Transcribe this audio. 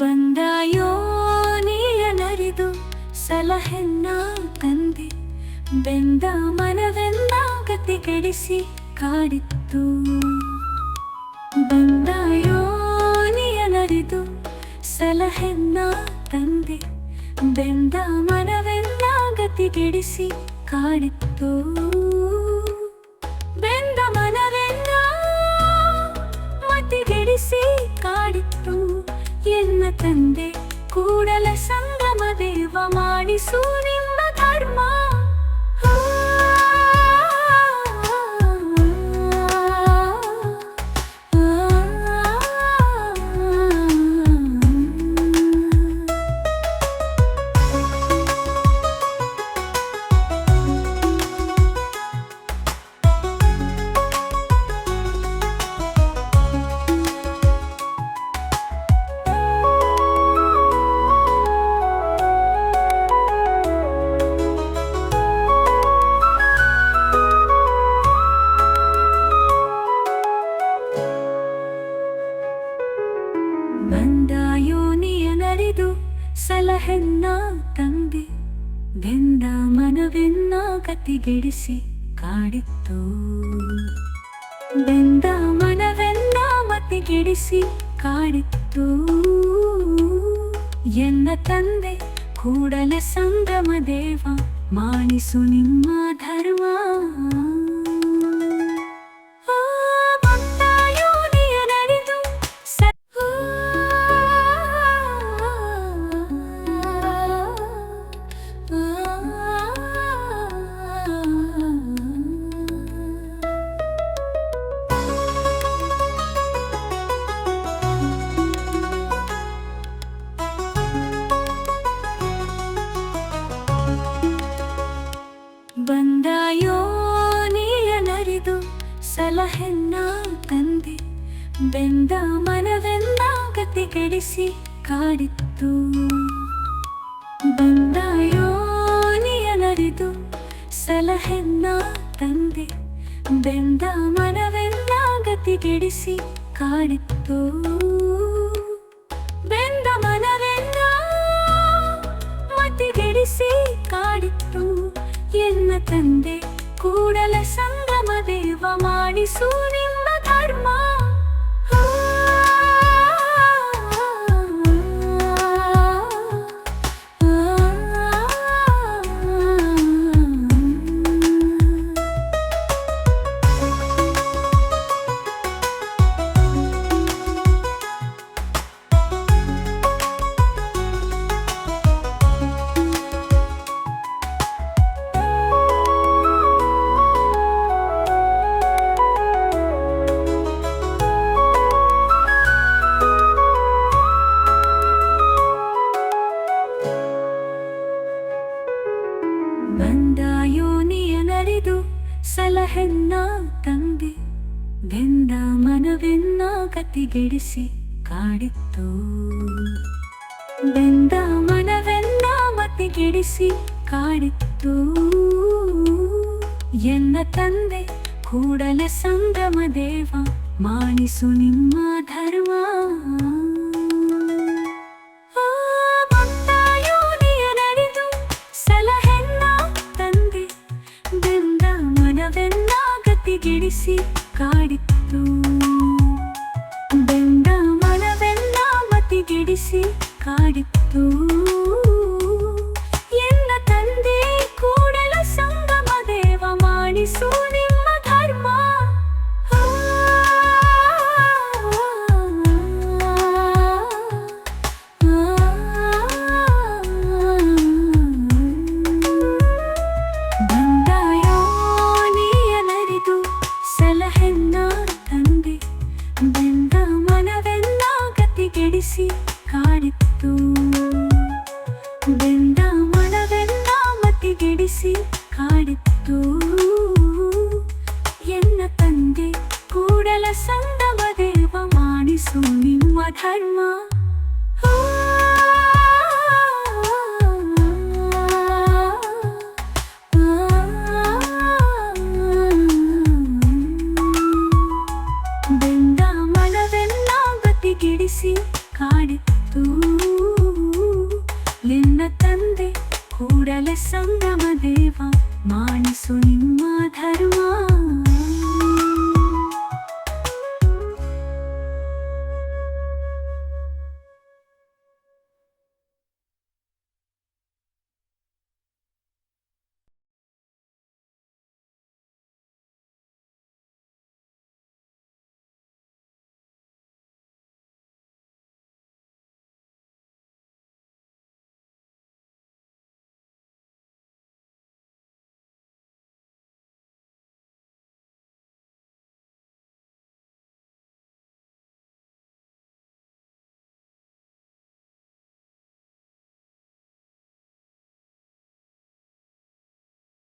ಬಂದ ಯೋನಿಯ ನರಿದು ಸಲಹೆನ್ನ ತಂದೆ, ಬೆಂದ ಮನವೆಲ್ಲ ಗತಿಗೆಡಿಸಿ ಕಾಡಿತ್ತು. ಬಂದ ಯೋನಿಯ ನರಿದು ಸಲಹೆನ್ನ ತಂದೆ, ಬೆಂದ ಮನವೆಲ್ಲ ಗತಿಗೆಡಿಸಿ ಕಾಡಿತ್ತು. ತಂದೆ ಕೂಡಲ ಸಂಗಮ ದೇವ ಮಾಡಿಸು ನಿಮ್ಮ ಸಲಹೆನ್ನ ತಂದೆ, ಬೆಂದ ಮನವೆನ್ನ ಕತಿಗೆಡಿಸಿ ಕಾಡಿತ್ತು. ಬೆಂದ ಮನವೆನ್ನ ಮತಿಗೆಡಿಸಿ ಕಾಡಿತ್ತು. ಎನ್ನ ತಂದೆ, ಕೂಡಲ ಸಂಗಮ ದೇವ, ಮಾಡಿಸು ನಿಮ್ಮ ಧರ್ಮ. ಸಲಹೆನ್ನ ತಂದೆ, ಬೆಂದ ಮನವೆಲ್ಲ ಗತಿಗೆಡಿಸಿ ಕಾಡಿತ್ತು. ಬಂದ ಯೋನಿಯ ನರಿದು ಸಲಹೆನ್ನ ತಂದೆ, ಬೆಂದ ಮನವೆಲ್ಲ ಗತಿಗೆಡಿಸಿ ಕಾಡಿತ್ತು. ಬೆಂದ ಮನವೆಲ್ಲ ಮತಿಗೆಡಿಸಿ ಕಾಡಿತ್ತು. ಎನ್ನ ತಂದೆ ಕೂಡಲ ಸಂಗಮ ದೇವ ಮಾಡಿಸು ನಿಮ್ಮ ಧರ್ಮ ಬಂದ ಯೋನಿಯ ನರಿದು ಸಲಹೆನ್ನ ತಂದೆ, ಬೆಂದ ಮನವೆನ್ನ ಗತಿಗೆಡಿಸಿ ಕಾಡಿತ್ತು. ಬೆಂದ ಮನವೆನ್ನ ಮತಿಗೆಡಿಸಿ ಕಾಡಿತ್ತು. ಎನ್ನ ತಂದೆ, ಕೂಡಲ ಸಂಗಮ ದೇವ ಮಾಡಿಸು ನಿಮ್ಮ ಧರ್ಮ. ಗತಿಗೆಡಿಸಿ ಕಾಡಿತ್ತು. ಬೆಂಡ ಮನವೆಲ್ಲ ಮತಿಗೆಡಿಸಿ ಕಾಡಿತ್ತು. ಗತಿಗೆಡಿಸಿ ಕಾಡಿತ್ತು ಬೆಂದ ಮನವೆಲ್ಲ ಮತಿಗೆಡಿಸಿ ಕಾಡಿತ್ತು ಎನ್ನ ತಂದೆ ಕೂಡಲ ಸಂಗಮ ದೇವ ಮಾಡಿಸು ನಿಮ್ಮ ಧರ್ಮ రంగమదేవ మానసు నిమ్మ ధర్మా.